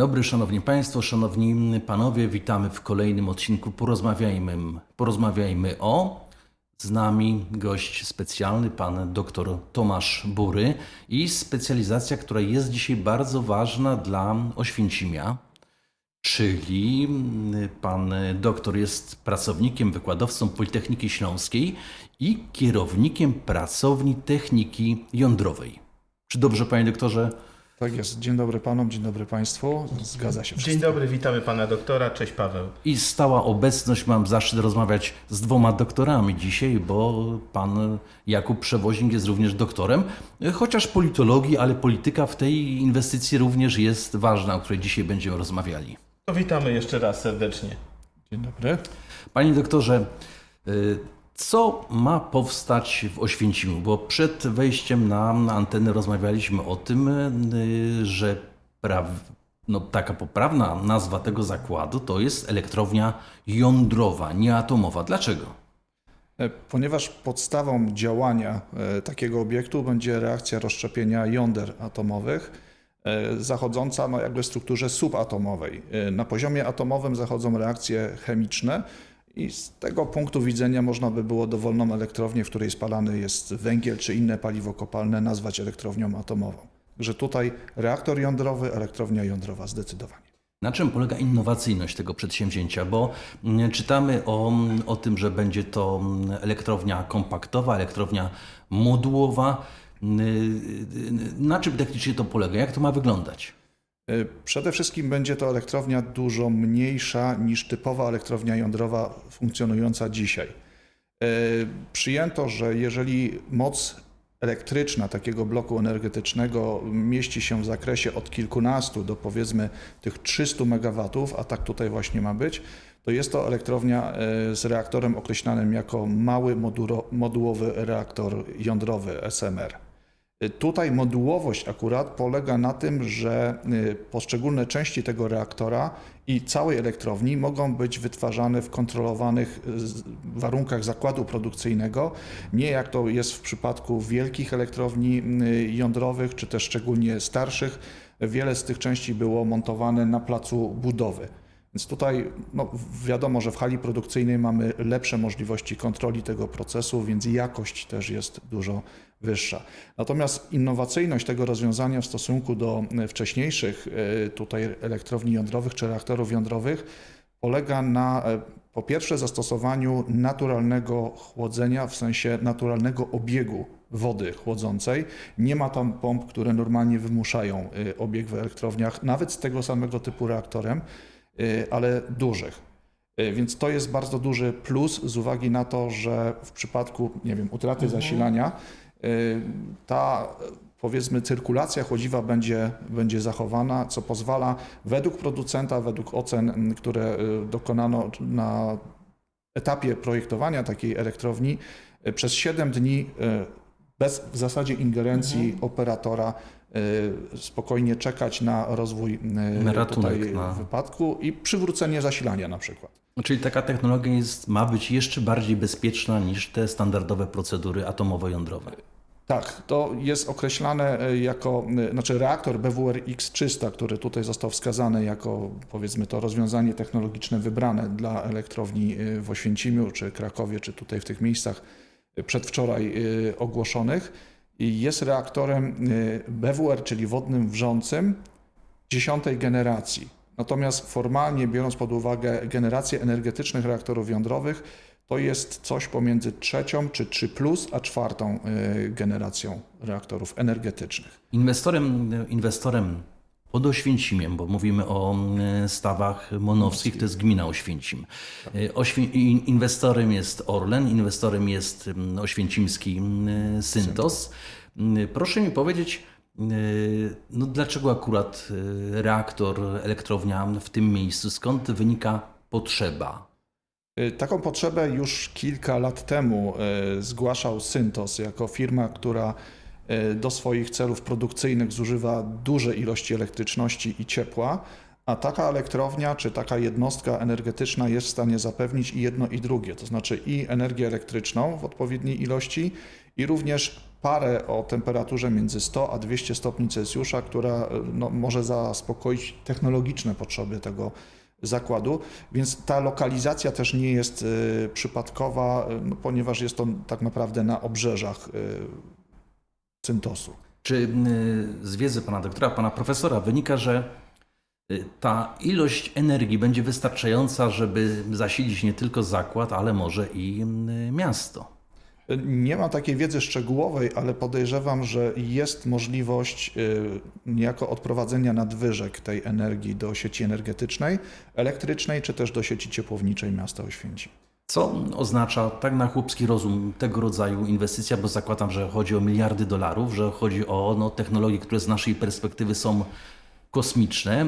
dobry, szanowni państwo, szanowni panowie, witamy w kolejnym odcinku Porozmawiajmy, porozmawiajmy o. Z nami gość specjalny, pan dr Tomasz Bury i specjalizacja, która jest dzisiaj bardzo ważna dla Oświęcimia, czyli pan doktor jest pracownikiem, wykładowcą Politechniki Śląskiej i kierownikiem pracowni techniki jądrowej. Czy dobrze, panie doktorze? Tak jest. Dzień dobry panom, dzień dobry państwu. Zgadza się Dzień wszystko. dobry, witamy pana doktora. Cześć Paweł. I stała obecność, mam zaszczyt rozmawiać z dwoma doktorami dzisiaj, bo pan Jakub Przewoźnik jest również doktorem, chociaż politologii, ale polityka w tej inwestycji również jest ważna, o której dzisiaj będziemy rozmawiali. To witamy jeszcze raz serdecznie. Dzień dobry. Panie doktorze, y, co ma powstać w Oświęcimiu? Bo przed wejściem na antenę rozmawialiśmy o tym, y, że no, taka poprawna nazwa tego zakładu to jest elektrownia jądrowa, nie atomowa. Dlaczego? E, Ponieważ podstawą działania e, takiego obiektu będzie reakcja rozszczepienia jąder atomowych, e, zachodząca no, jakby w strukturze subatomowej. Na poziomie atomowym zachodzą reakcje chemiczne i z tego punktu widzenia można by było dowolną elektrownię, w której spalany jest węgiel czy inne paliwo kopalne, nazwać elektrownią atomową. Że tutaj reaktor jądrowy, elektrownia jądrowa zdecydowanie. Na czym polega innowacyjność tego przedsięwzięcia? Bo mm, czytamy o, o tym, że będzie to mm, elektrownia kompaktowa, elektrownia modułowa. Mm, Na czym technicznie to polega? Jak to ma wyglądać? Y, Przede wszystkim będzie to elektrownia dużo mniejsza niż typowa elektrownia jądrowa funkcjonująca dzisiaj. Y, Przyjęto, że jeżeli moc elektryczna takiego bloku energetycznego mieści się w zakresie od kilkunastu do powiedzmy tych 300 MW, a tak tutaj właśnie ma być, to jest to elektrownia y, z reaktorem określanym jako mały modułowy reaktor jądrowy SMR. Tutaj modułowość akurat polega na tym, że y, poszczególne części tego reaktora i całej elektrowni mogą być wytwarzane w kontrolowanych y, warunkach zakładu produkcyjnego, nie jak to jest w przypadku wielkich elektrowni y, jądrowych, czy też szczególnie starszych. Wiele z tych części było montowane na placu budowy. Więc tutaj no, wiadomo, że w hali produkcyjnej mamy lepsze możliwości kontroli tego procesu, więc jakość też jest dużo wyższa. Natomiast innowacyjność tego rozwiązania w stosunku do e, wcześniejszych e, tutaj elektrowni jądrowych czy reaktorów jądrowych polega na e, po pierwsze zastosowaniu naturalnego chłodzenia, w sensie naturalnego obiegu wody chłodzącej. Nie ma tam pomp, które normalnie wymuszają obieg w elektrowniach, nawet z tego samego typu reaktorem, ale dużych. Więc to jest bardzo duży plus z uwagi na to, że w przypadku, nie wiem, utraty zasilania, y, ta y, powiedzmy cyrkulacja chłodziwa będzie, będzie zachowana, co pozwala według producenta, według ocen, m, które y, dokonano na etapie projektowania takiej elektrowni, y, przez 7 dni y, bez w zasadzie ingerencji operatora y, spokojnie czekać na rozwój Na ratunek, na- wypadku i przywrócenie zasilania na przykład. Czyli taka technologia jest, ma być jeszcze bardziej bezpieczna niż te standardowe procedury atomowo-jądrowe. Tak, to jest określane e, jako, e, znaczy reaktor BWR X300, który tutaj został wskazany jako powiedzmy to rozwiązanie technologiczne wybrane dla elektrowni e, w Oświęcimiu, czy Krakowie, czy tutaj w tych miejscach przedwczoraj ogłoszonych. Jest reaktorem BWR, czyli wodnym wrzącym dziesiątej generacji. Natomiast formalnie biorąc pod uwagę generację energetycznych reaktorów jądrowych, to jest coś pomiędzy trzecią czy 3, a czwartą y, generacją reaktorów energetycznych. Inwestorem, inwestorem pod Oświęcimiem, bo mówimy o mm, stawach monowskich, to jest gmina Oświęcim. Y, Oświę, inwestorem jest Orlen, inwestorem jest mm, oświęcimski mm, Syntos. Proszę mi powiedzieć, y, no dlaczego akurat y, reaktor, elektrownia w tym miejscu? Skąd wynika potrzeba? Y, Taką potrzebę już kilka lat temu y, zgłaszał Syntos jako firma, która y, do swoich celów produkcyjnych zużywa duże ilości elektryczności i ciepła, a taka elektrownia czy taka jednostka energetyczna jest w stanie zapewnić i jedno i drugie, to znaczy i energię elektryczną w odpowiedniej ilości i również parę o temperaturze między 100 a 200 stopni Celsjusza, która no, może zaspokoić technologiczne potrzeby tego zakładu, więc ta lokalizacja też nie jest e, przypadkowa, e, no, ponieważ jest to tak naprawdę na obrzeżach Cyntosu. Czy y, z wiedzy pana doktora, pana profesora wynika, że y, ta ilość energii będzie wystarczająca, żeby zasilić nie tylko zakład, ale może i y, miasto? Nie mam takiej wiedzy szczegółowej, ale podejrzewam, że jest możliwość y, niejako odprowadzenia nadwyżek tej energii do sieci energetycznej, elektrycznej, czy też do sieci ciepłowniczej miasta Oświęcim. Co oznacza tak na chłopski rozum tego rodzaju inwestycja, bo zakładam, że chodzi o miliardy dolarów, że chodzi o no, technologie, które z naszej perspektywy są kosmiczne.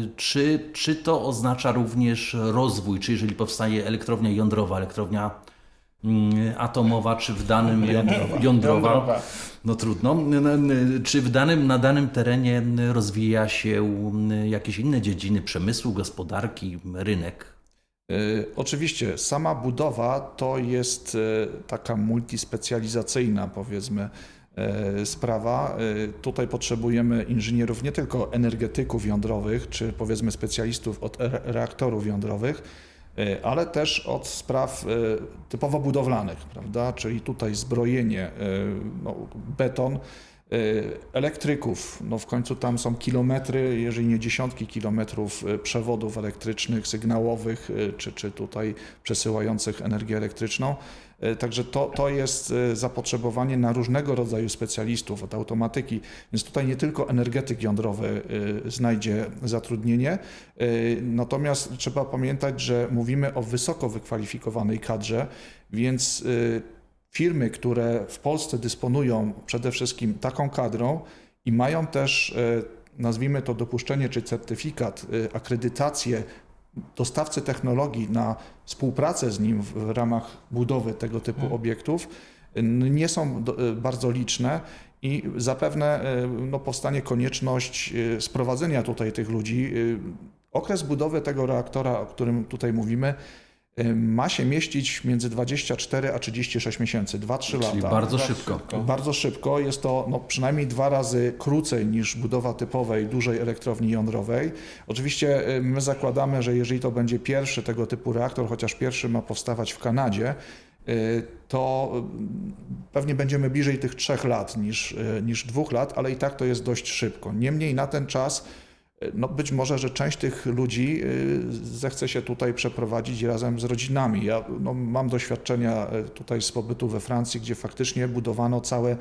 Yy, Czy, czy to oznacza również rozwój, czy jeżeli powstaje elektrownia jądrowa, elektrownia atomowa, czy w danym jądrowa, Jądrowa. no trudno, N- n- czy w danym, na danym terenie rozwija się mm, jakieś inne dziedziny przemysłu, gospodarki, rynek? Y, Oczywiście sama budowa to jest y, taka multispecjalizacyjna, powiedzmy, y, sprawa. Tutaj potrzebujemy inżynierów nie tylko energetyków jądrowych, czy powiedzmy specjalistów od re- reaktorów jądrowych, ale też od spraw y, typowo budowlanych, prawda? Czyli tutaj zbrojenie, y, no, beton, elektryków. No w końcu tam są kilometry, jeżeli nie dziesiątki kilometrów przewodów elektrycznych, sygnałowych, czy, czy tutaj przesyłających energię elektryczną. Y, Także to, to jest y, zapotrzebowanie na różnego rodzaju specjalistów od automatyki, więc tutaj nie tylko energetyk jądrowy y, znajdzie zatrudnienie, natomiast trzeba pamiętać, że mówimy o wysoko wykwalifikowanej kadrze, więc firmy, które w Polsce dysponują przede wszystkim taką kadrą i mają też, e, nazwijmy to dopuszczenie czy certyfikat, e, akredytację dostawcy technologii na współpracę z nim w ramach budowy tego typu obiektów, n- nie są e, bardzo liczne i zapewne e, no, powstanie konieczność e, sprowadzenia tutaj tych ludzi. Okres budowy tego reaktora, o którym tutaj mówimy, ma się mieścić między 24 a 36 miesięcy, 2-3 lata. Czyli bardzo szybko. Bardzo szybko, jest to no, przynajmniej dwa razy krócej niż budowa typowej dużej elektrowni jądrowej. Oczywiście y, my zakładamy, że jeżeli to będzie pierwszy tego typu reaktor, chociaż pierwszy ma powstawać w Kanadzie, y, to y, pewnie będziemy bliżej tych trzech lat niż, y, niż dwóch lat, ale i tak to jest dość szybko. Niemniej na ten czas y, no być może, że część tych ludzi y, zechce się tutaj przeprowadzić razem z rodzinami. Ja no, mam doświadczenia y, tutaj z pobytu we Francji, gdzie faktycznie budowano całe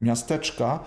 miasteczka,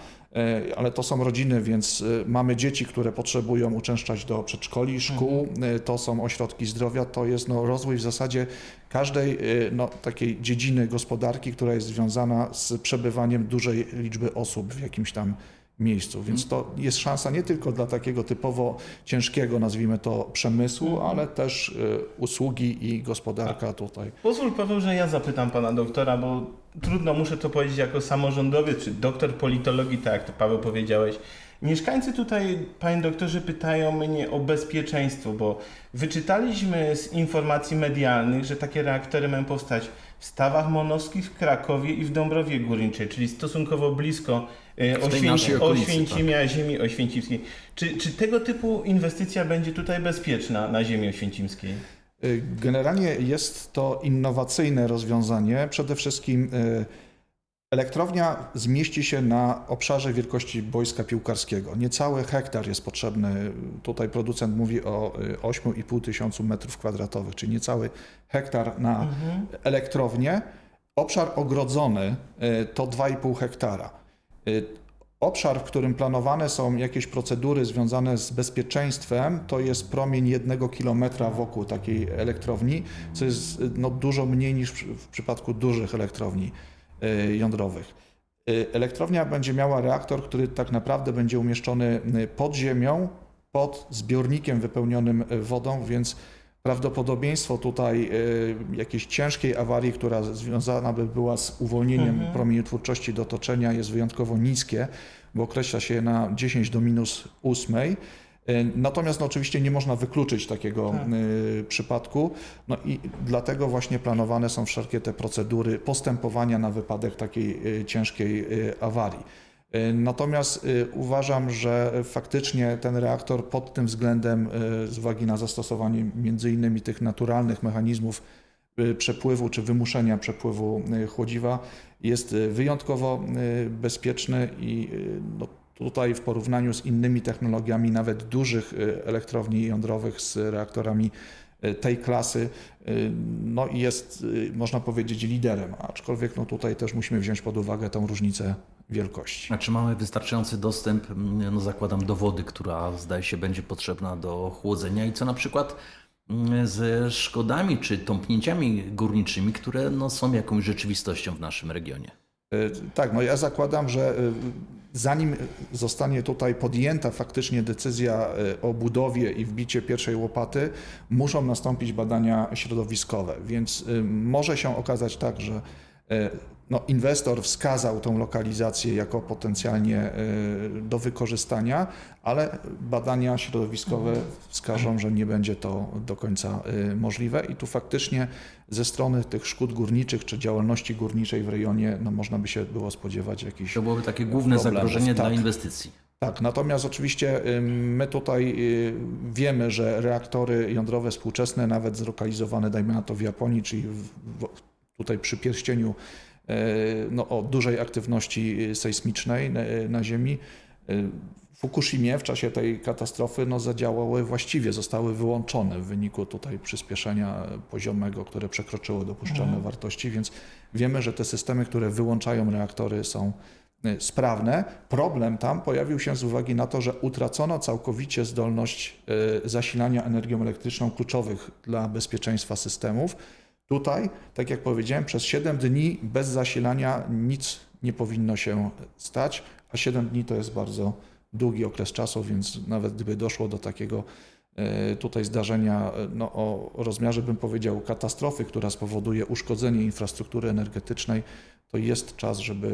y, ale to są rodziny, więc mamy dzieci, które potrzebują uczęszczać do przedszkoli, szkół, y, to są ośrodki zdrowia, to jest no, rozwój w zasadzie każdej no, takiej dziedziny gospodarki, która jest związana z przebywaniem dużej liczby osób w jakimś tam miejscu. Więc to jest szansa nie tylko dla takiego typowo ciężkiego, nazwijmy to, przemysłu, ale też y, usługi i gospodarka tutaj. Pozwól Paweł, że ja zapytam pana doktora, bo trudno muszę to powiedzieć jako samorządowiec, czy doktor politologii, tak jak to Paweł powiedziałeś. Mieszkańcy tutaj, panie doktorze, pytają mnie o bezpieczeństwo, bo wyczytaliśmy z informacji medialnych, że takie reaktory mają powstać w Stawach Monowskich, w Krakowie i w Dąbrowie Górniczej, czyli stosunkowo blisko Oświęci- naszej okolicy, Oświęcimia, ziemi oświęcimskiej. Czy, czy tego typu inwestycja będzie tutaj bezpieczna na ziemi oświęcimskiej? Y, Generalnie jest to innowacyjne rozwiązanie. Przede wszystkim y, elektrownia zmieści się na obszarze wielkości boiska piłkarskiego. Niecały hektar jest potrzebny. Tutaj producent mówi o y, 8,5 tysiącu metrów kwadratowych, czyli niecały hektar na elektrownię. Obszar ogrodzony to 2,5 hektara. Y, Obszar, w którym planowane są jakieś procedury związane z bezpieczeństwem, to jest promień jednego kilometra wokół takiej elektrowni, co jest y, no, dużo mniej niż w, przypadku dużych elektrowni y, jądrowych. Elektrownia będzie miała reaktor, który tak naprawdę będzie umieszczony pod ziemią, pod zbiornikiem wypełnionym wodą, więc prawdopodobieństwo tutaj y, jakiejś ciężkiej awarii, która związana by była z uwolnieniem Mhm. promieniotwórczości do otoczenia jest wyjątkowo niskie, bo określa się je na 10 do minus 8. E, Natomiast no, oczywiście nie można wykluczyć takiego Tak. y, przypadku, no i dlatego właśnie planowane są wszelkie te procedury postępowania na wypadek takiej y, ciężkiej y, awarii. Y, Natomiast y, uważam, że faktycznie ten reaktor pod tym względem, y, z uwagi na zastosowanie między innymi tych naturalnych mechanizmów przepływu czy wymuszenia przepływu chłodziwa, jest wyjątkowo bezpieczny i no, tutaj w porównaniu z innymi technologiami, nawet dużych elektrowni jądrowych z reaktorami tej klasy, no jest, można powiedzieć, liderem, aczkolwiek no tutaj też musimy wziąć pod uwagę tą różnicę wielkości. A czy mamy wystarczający dostęp, mm, no zakładam, do wody, która zdaje się będzie potrzebna do chłodzenia i co na przykład mm, ze szkodami czy tąpnięciami górniczymi, które no, są jakąś rzeczywistością w naszym regionie? Y, Tak, no ja zakładam, że y, zanim zostanie tutaj podjęta faktycznie decyzja y, o budowie i wbicie pierwszej łopaty, muszą nastąpić badania środowiskowe, więc może się okazać tak, że no, inwestor wskazał tą lokalizację jako potencjalnie y, do wykorzystania, ale badania środowiskowe wskażą, że nie będzie to do końca y, możliwe i tu faktycznie ze strony tych szkód górniczych czy działalności górniczej w rejonie no, można by się było spodziewać jakichś To byłoby takie główne Problemów, zagrożenie dla tak. inwestycji. tak, natomiast oczywiście y, my tutaj y, wiemy, że reaktory jądrowe współczesne, nawet zlokalizowane, dajmy na to w Japonii, czyli w, w, tutaj przy pierścieniu no, o dużej aktywności y, sejsmicznej na, na Ziemi, w Fukushimie w czasie tej katastrofy no, zadziałały właściwie, zostały wyłączone w wyniku tutaj przyspieszenia poziomego, które przekroczyło dopuszczalne wartości, więc wiemy, że te systemy, które wyłączają reaktory są sprawne. Problem tam pojawił się z uwagi na to, że utracono całkowicie zdolność zasilania energią elektryczną kluczowych dla bezpieczeństwa systemów. Tutaj, tak jak powiedziałem, przez 7 dni bez zasilania nic nie powinno się stać, a 7 dni to jest bardzo długi okres czasu, więc nawet gdyby doszło do takiego e, tutaj zdarzenia e, no, o rozmiarze, bym powiedział, katastrofy, która spowoduje uszkodzenie infrastruktury energetycznej, to jest czas, żeby, e,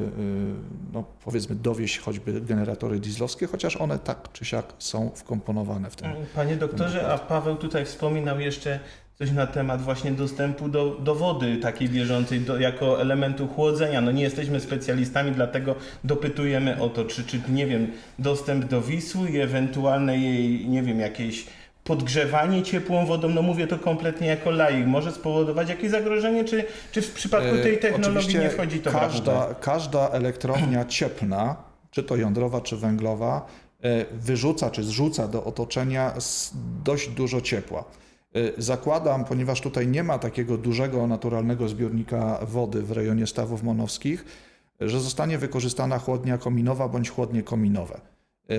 no, powiedzmy, dowieść choćby generatory dieslowskie, chociaż one tak czy siak są wkomponowane w ten. Panie doktorze, a Paweł tutaj wspominał jeszcze coś na temat właśnie dostępu do, do wody takiej bieżącej do, jako elementu chłodzenia. No nie jesteśmy specjalistami, dlatego dopytujemy o to, czy, czy nie wiem, dostęp do Wisły i ewentualne jej, nie wiem, jakieś podgrzewanie ciepłą wodą, no mówię to kompletnie jako laik, może spowodować jakieś zagrożenie, czy, czy w przypadku tej E, technologii nie wchodzi to każda, każda elektrownia cieplna, czy to jądrowa, czy węglowa, e, wyrzuca czy zrzuca do otoczenia dość dużo ciepła. E, Zakładam, ponieważ tutaj nie ma takiego dużego naturalnego zbiornika wody w rejonie stawów monowskich, że zostanie wykorzystana chłodnia kominowa bądź chłodnie kominowe. E,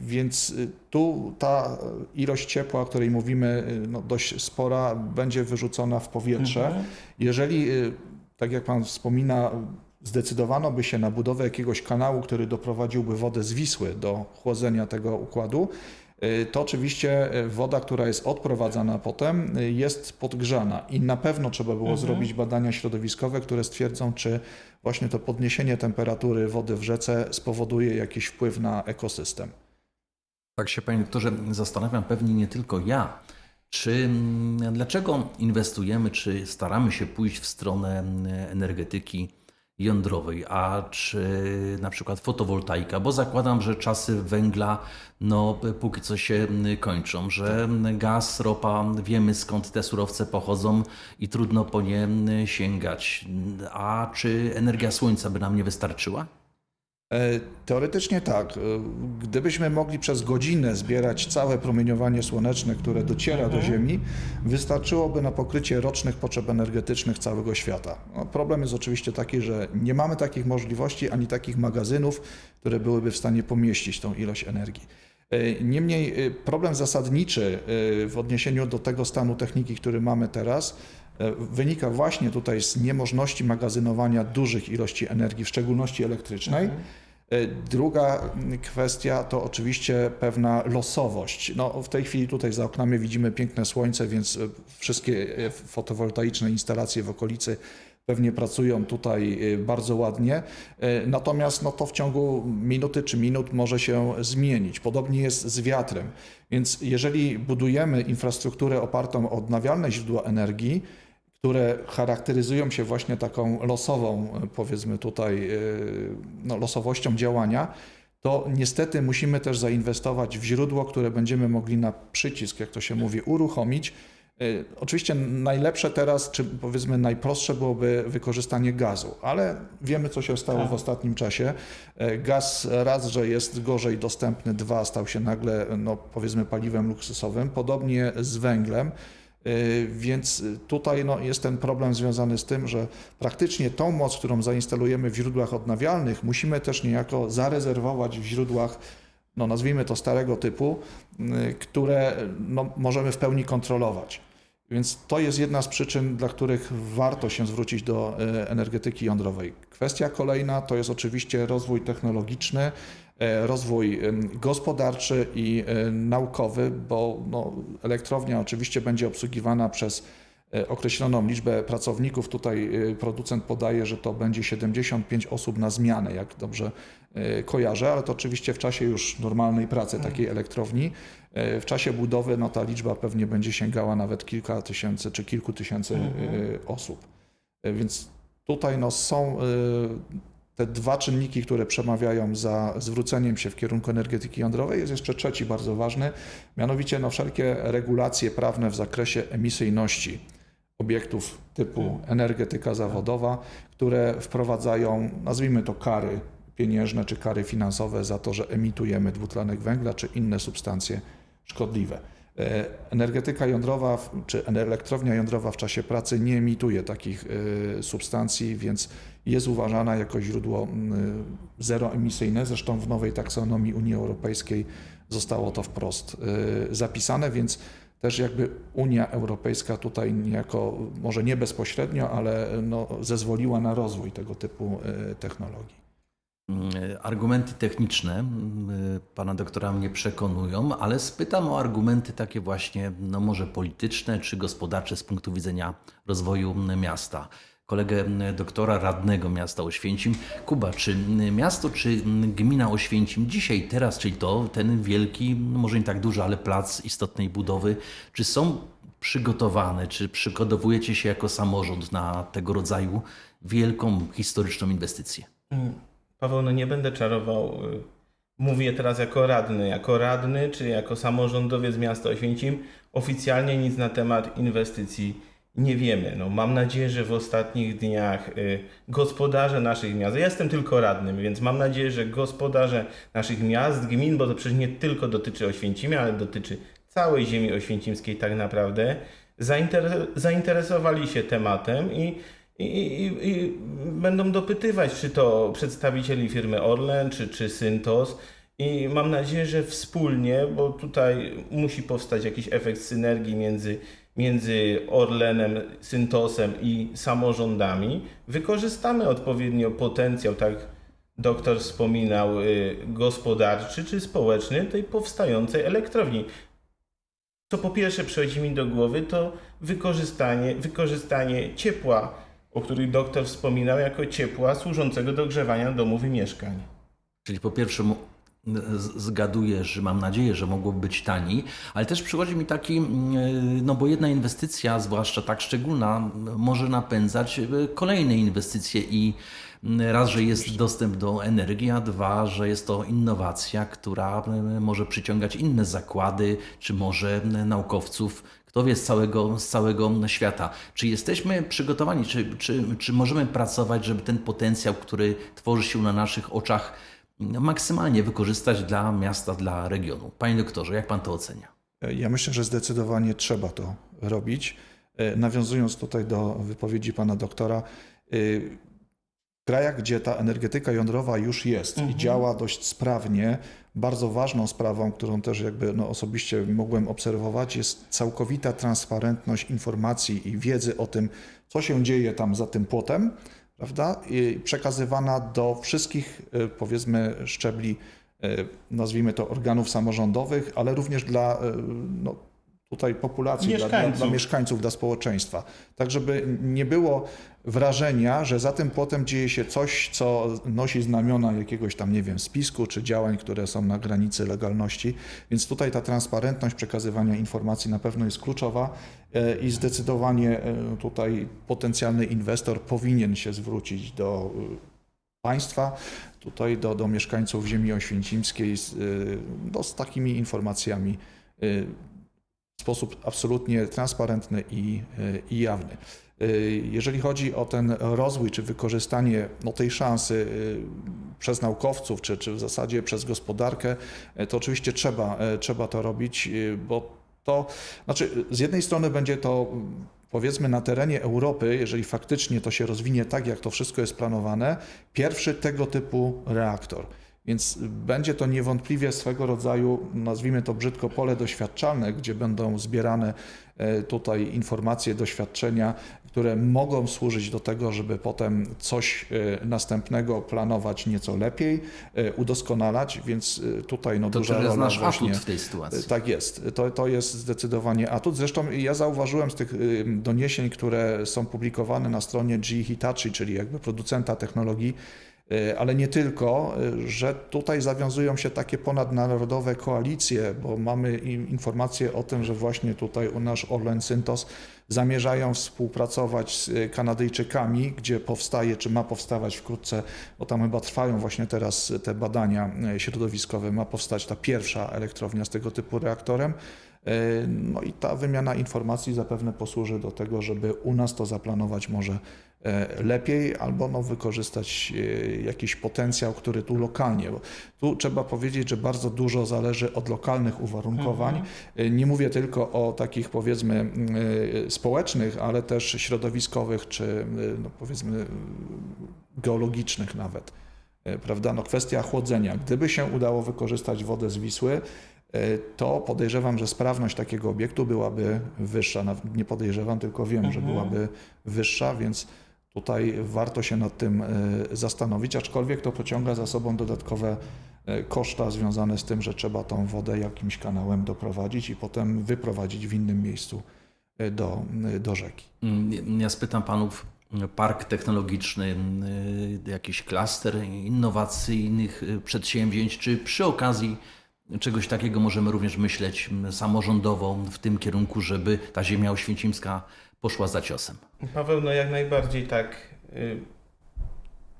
Więc y, tu ta ilość ciepła, o której mówimy, y, no dość spora, będzie wyrzucona w powietrze. Mhm. Jeżeli, y, tak jak Pan wspomina, zdecydowano by się na budowę jakiegoś kanału, który doprowadziłby wodę z Wisły do chłodzenia tego układu, y, to oczywiście y, woda, która jest odprowadzana potem, y, jest podgrzana i na pewno trzeba było Mhm. zrobić badania środowiskowe, które stwierdzą, czy właśnie to podniesienie temperatury wody w rzece spowoduje jakiś wpływ na ekosystem. Tak się, panie doktorze, zastanawiam pewnie nie tylko ja. Czy mm, dlaczego inwestujemy, czy staramy się pójść w stronę mm, energetyki jądrowej, a czy na przykład fotowoltaika, bo zakładam, że czasy węgla no póki co się kończą, że gaz, ropa, wiemy skąd te surowce pochodzą i trudno po nie sięgać. A czy energia słońca by nam nie wystarczyła? E, Teoretycznie tak. E, Gdybyśmy mogli przez godzinę zbierać całe promieniowanie słoneczne, które dociera do Ziemi, wystarczyłoby na pokrycie rocznych potrzeb energetycznych całego świata. No, problem jest oczywiście taki, że nie mamy takich możliwości ani takich magazynów, które byłyby w stanie pomieścić tą ilość energii. E, Niemniej problem zasadniczy w odniesieniu do tego stanu techniki, który mamy teraz, wynika właśnie tutaj z niemożności magazynowania dużych ilości energii, w szczególności elektrycznej. E, Druga mm, kwestia to oczywiście pewna losowość. No, w tej chwili tutaj za oknami widzimy piękne słońce, więc e, wszystkie e, fotowoltaiczne instalacje w okolicy pewnie pracują tutaj bardzo ładnie. Natomiast no to w ciągu minuty czy minut może się zmienić. Podobnie jest z wiatrem. Więc jeżeli budujemy infrastrukturę opartą o odnawialne źródła energii, które charakteryzują się właśnie taką losową, powiedzmy tutaj, y, no, losowością działania, to niestety musimy też zainwestować w źródło, które będziemy mogli na przycisk, jak to się mówi, uruchomić. Y, Oczywiście najlepsze teraz, czy powiedzmy najprostsze byłoby wykorzystanie gazu, ale wiemy, co się stało Tak. w ostatnim czasie. Y, Gaz raz, że jest gorzej dostępny, dwa, stał się nagle, no, powiedzmy, paliwem luksusowym. Podobnie z węglem. Y, Więc tutaj no, jest ten problem związany z tym, że praktycznie tą moc, którą zainstalujemy w źródłach odnawialnych, musimy też niejako zarezerwować w źródłach, no, nazwijmy to starego typu, y, które no, możemy w pełni kontrolować. Więc to jest jedna z przyczyn, dla których warto się zwrócić do y, energetyki jądrowej. Kwestia kolejna to jest oczywiście rozwój technologiczny, rozwój ym, gospodarczy i e, naukowy, bo no, elektrownia oczywiście będzie obsługiwana przez e, określoną liczbę pracowników. Tutaj e, producent podaje, że to będzie 75 osób na zmianę, jak dobrze e, kojarzę, ale to oczywiście w czasie już normalnej pracy takiej elektrowni. E, W czasie budowy no, ta liczba pewnie będzie sięgała nawet kilka tysięcy czy kilku tysięcy e, osób. E, Więc tutaj no, są e, te dwa czynniki, które przemawiają za zwróceniem się w kierunku energetyki jądrowej. Jest jeszcze trzeci bardzo ważny, mianowicie no, wszelkie regulacje prawne w zakresie emisyjności obiektów typu energetyka zawodowa, które wprowadzają, nazwijmy to kary pieniężne czy kary finansowe za to, że emitujemy dwutlenek węgla czy inne substancje szkodliwe. E, Energetyka jądrowa czy elektrownia jądrowa w czasie pracy nie emituje takich e, substancji, więc jest uważana jako źródło mm, zeroemisyjne. Zresztą w nowej taksonomii Unii Europejskiej zostało to wprost e, zapisane, więc też jakby Unia Europejska tutaj niejako, może nie bezpośrednio, ale no, zezwoliła na rozwój tego typu technologii. Mm, Argumenty techniczne mm, pana doktora mnie przekonują, ale spytam o argumenty takie właśnie, no może polityczne czy gospodarcze z punktu widzenia rozwoju miasta. Kolegę doktora radnego miasta Oświęcim, Kuba, czy miasto, czy gmina Oświęcim dzisiaj, teraz, czyli to ten wielki, no może nie tak duży, ale plac istotnej budowy, czy są przygotowane, czy przygotowujecie się jako samorząd na tego rodzaju wielką historyczną inwestycję? Mm, Paweł, no nie będę czarował. y, Mówię teraz jako radny. Jako radny, czy jako samorządowiec miasta Oświęcim, oficjalnie nic na temat inwestycji nie wiemy. No, mam nadzieję, że w ostatnich dniach y, gospodarze naszych miast, ja jestem tylko radnym, więc mam nadzieję, że gospodarze naszych miast, gmin, bo to przecież nie tylko dotyczy Oświęcimia, ale dotyczy całej ziemi oświęcimskiej tak naprawdę, zainter- zainteresowali się tematem i i, i, I będą dopytywać, czy to przedstawicieli firmy Orlen, czy, czy Syntos. I mam nadzieję, że wspólnie, bo tutaj musi powstać jakiś efekt synergii między, między Orlenem, Syntosem i samorządami, wykorzystamy odpowiednio potencjał, tak doktor wspominał, y, gospodarczy czy społeczny tej powstającej elektrowni. Co po pierwsze przychodzi mi do głowy, to wykorzystanie, wykorzystanie ciepła, o których doktor wspominał, jako ciepła służącego do ogrzewania domów i mieszkań. Czyli po pierwsze zgaduję, że mam nadzieję, że mogłoby być taniej, ale też przychodzi mi taki, mm, no bo jedna inwestycja, zwłaszcza tak szczególna, może napędzać y, kolejne inwestycje i raz, że jest dostęp do energii, a dwa, że jest to innowacja, która może przyciągać inne zakłady, czy może naukowców, kto wie, z całego, z całego świata. Czy jesteśmy przygotowani, czy, czy, czy możemy pracować, żeby ten potencjał, który tworzy się na naszych oczach, maksymalnie wykorzystać dla miasta, dla regionu. Panie doktorze, jak pan to ocenia? Ja myślę, że zdecydowanie trzeba to robić. E, Nawiązując tutaj do wypowiedzi pana doktora, y, w krajach, gdzie ta energetyka jądrowa już jest i działa dość sprawnie, bardzo ważną sprawą, którą też jakby no, osobiście mogłem obserwować, jest całkowita transparentność informacji i wiedzy o tym, co się dzieje tam za tym płotem, prawda? I przekazywana do wszystkich, y, powiedzmy, szczebli, y, nazwijmy to organów samorządowych, ale również dla y, no, tutaj populacji, dla, dla, dla Mieszkańców. mieszkańców, dla społeczeństwa. Tak, żeby nie było wrażenia, że za tym płotem dzieje się coś, co nosi znamiona jakiegoś tam, nie wiem, spisku czy działań, które są na granicy legalności. Więc tutaj ta transparentność przekazywania informacji na pewno jest kluczowa e, i zdecydowanie e, tutaj potencjalny inwestor powinien się zwrócić do e, państwa, tutaj do, do mieszkańców ziemi oświęcimskiej z, no, z takimi informacjami w sposób absolutnie transparentny i, y, i jawny. Y, Jeżeli chodzi o ten rozwój czy wykorzystanie no, tej szansy y, przez naukowców, czy, czy w zasadzie przez gospodarkę, to oczywiście trzeba, trzeba to robić, bo to, znaczy z jednej strony będzie to powiedzmy na terenie Europy, jeżeli faktycznie to się rozwinie tak, jak to wszystko jest planowane, pierwszy tego typu reaktor. Więc będzie to niewątpliwie swego rodzaju, nazwijmy to brzydko, pole doświadczalne, gdzie będą zbierane e, tutaj informacje, doświadczenia, które mogą służyć do tego, żeby potem coś e, następnego planować nieco lepiej, e, udoskonalać, więc tutaj no, To duża rola nasz właśnie... atut w tej sytuacji? Tak jest. To, to jest zdecydowanie atut. Zresztą ja zauważyłem z tych doniesień, które są publikowane na stronie GE Hitachi, czyli jakby producenta technologii, ale nie tylko, y, że tutaj zawiązują się takie ponadnarodowe koalicje, bo mamy informacje o tym, że właśnie tutaj u nasz Orlen Syntos zamierzają współpracować z y, Kanadyjczykami, gdzie powstaje, czy ma powstawać wkrótce, bo tam chyba trwają właśnie teraz te badania środowiskowe, ma powstać ta pierwsza elektrownia z tego typu reaktorem. No i ta wymiana informacji zapewne posłuży do tego, żeby u nas to zaplanować może e, lepiej albo no, wykorzystać e, jakiś potencjał, który tu lokalnie. Bo tu trzeba powiedzieć, że bardzo dużo zależy od lokalnych uwarunkowań. E, Nie mówię tylko o takich powiedzmy e, społecznych, ale też środowiskowych czy e, no, powiedzmy geologicznych nawet. E, Prawda? No, kwestia chłodzenia. Gdyby się udało wykorzystać wodę z Wisły, e, to podejrzewam, że sprawność takiego obiektu byłaby wyższa. Nawet Nie podejrzewam, tylko wiem, że byłaby wyższa, więc tutaj warto się nad tym e, zastanowić, aczkolwiek to pociąga za sobą dodatkowe e, koszta związane z tym, że trzeba tą wodę jakimś kanałem doprowadzić i potem wyprowadzić w innym miejscu e, do, do rzeki. Mm, Ja spytam panów, park technologiczny, jakiś klaster innowacyjnych przedsięwzięć, czy przy okazji czegoś takiego możemy również myśleć samorządowo w tym kierunku, żeby ta ziemia oświęcimska poszła za ciosem? Paweł, no jak najbardziej tak. y,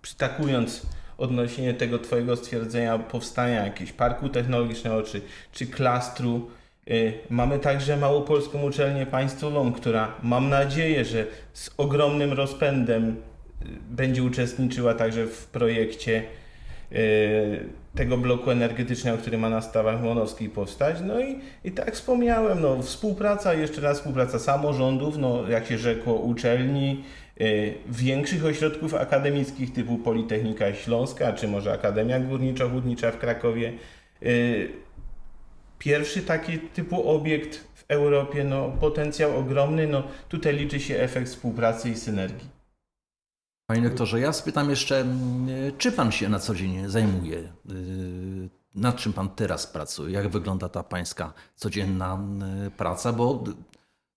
Przytakując odnośnie tego Twojego stwierdzenia powstania jakiegoś parku technologicznego czy, czy klastru, y, mamy także Małopolską Uczelnię Państwową, która mam nadzieję, że z ogromnym rozpędem y, będzie uczestniczyła także w projekcie tego bloku energetycznego, który ma na Stawach Monowskich powstać. No i, i tak wspomniałem, no, współpraca, jeszcze raz współpraca samorządów, no, jak się rzekło, uczelni, y, większych ośrodków akademickich typu Politechnika Śląska, czy może Akademia Górniczo-Hutnicza w Krakowie. Y, Pierwszy taki typu obiekt w Europie, no, potencjał ogromny, no, tutaj liczy się efekt współpracy i synergii. Panie doktorze, ja spytam jeszcze, mm, czy pan się na co dzień zajmuje? y, Nad czym pan teraz pracuje? Jak wygląda ta pańska codzienna y, praca? Bo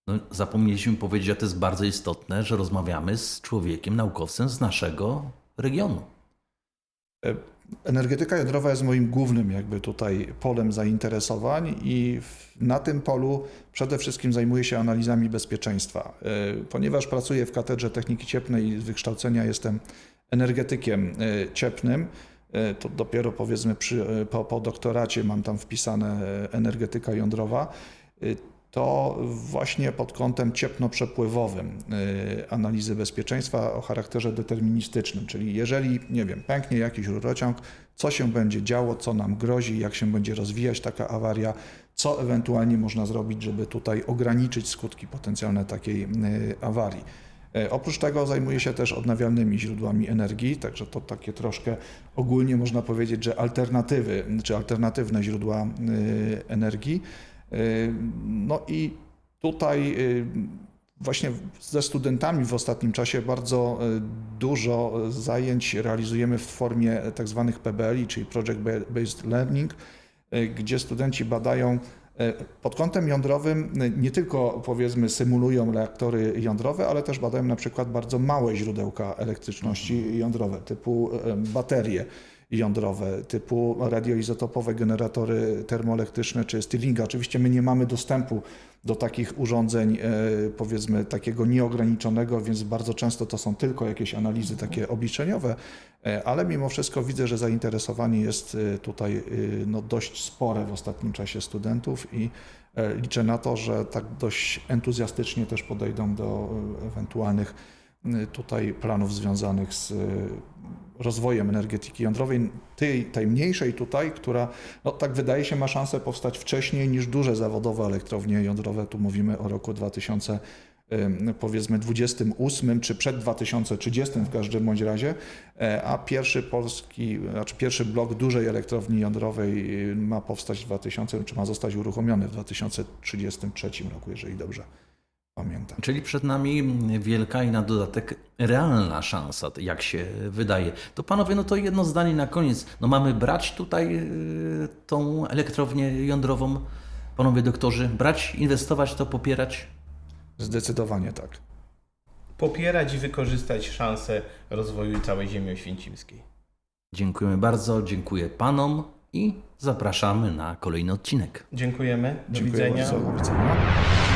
no, zapomnieliśmy powiedzieć, że to jest bardzo istotne, że rozmawiamy z człowiekiem, naukowcem z naszego regionu. Energetyka jądrowa jest moim głównym jakby tutaj polem zainteresowań i na tym polu przede wszystkim zajmuję się analizami bezpieczeństwa. Y, Ponieważ pracuję w Katedrze Techniki Cieplnej i z wykształcenia jestem energetykiem y, cieplnym, y, to dopiero powiedzmy przy, po, po doktoracie mam tam wpisane energetyka jądrowa, to właśnie pod kątem ciepnoprzepływowym y, analizy bezpieczeństwa o charakterze deterministycznym, czyli jeżeli, nie wiem, pęknie jakiś rurociąg, co się będzie działo, co nam grozi, jak się będzie rozwijać taka awaria, co ewentualnie można zrobić, żeby tutaj ograniczyć skutki potencjalne takiej y, awarii. E, Oprócz tego zajmuję się też odnawialnymi źródłami energii, także to takie troszkę ogólnie można powiedzieć, że alternatywy, czy alternatywne źródła y, energii. Y, No i tutaj y, właśnie ze studentami w ostatnim czasie bardzo y, dużo zajęć realizujemy w formie tak zwanych PBL, czyli Project Based Learning, gdzie studenci badają Pod kątem jądrowym nie tylko powiedzmy symulują reaktory jądrowe, ale też badają na przykład bardzo małe źródełka elektryczności jądrowe, typu baterie jądrowe, typu radioizotopowe generatory termoelektryczne czy Stirlinga. Oczywiście my nie mamy dostępu do takich urządzeń, e, powiedzmy takiego nieograniczonego, więc bardzo często to są tylko jakieś analizy takie obliczeniowe, e, ale mimo wszystko widzę, że zainteresowanie jest e, tutaj no, dość spore w ostatnim czasie studentów i liczę na to, że tak dość entuzjastycznie też podejdą do ewentualnych tutaj planów związanych z e, rozwojem energetyki jądrowej, tej, tej mniejszej tutaj, która no, tak wydaje się ma szansę powstać wcześniej niż duże zawodowe elektrownie jądrowe. Tu mówimy o roku 2000 ym, powiedzmy 28 czy przed 2030 w każdym bądź razie, E, a pierwszy polski, znaczy pierwszy blok dużej elektrowni jądrowej y, ma powstać w 2000, czy ma zostać uruchomiony w 2033 roku, jeżeli dobrze pamiętam. Czyli przed nami wielka i na dodatek realna szansa, jak się wydaje. To panowie, no to jedno zdanie na koniec. No mamy brać tutaj y, tą elektrownię jądrową, panowie doktorzy, brać, inwestować, to popierać? Zdecydowanie tak. Popierać i wykorzystać szansę rozwoju całej ziemi oświęcimskiej. Dziękujemy bardzo, dziękuję panom i zapraszamy na kolejny odcinek. Dziękujemy. Do Dziękuję widzenia. bardzo. Do widzenia.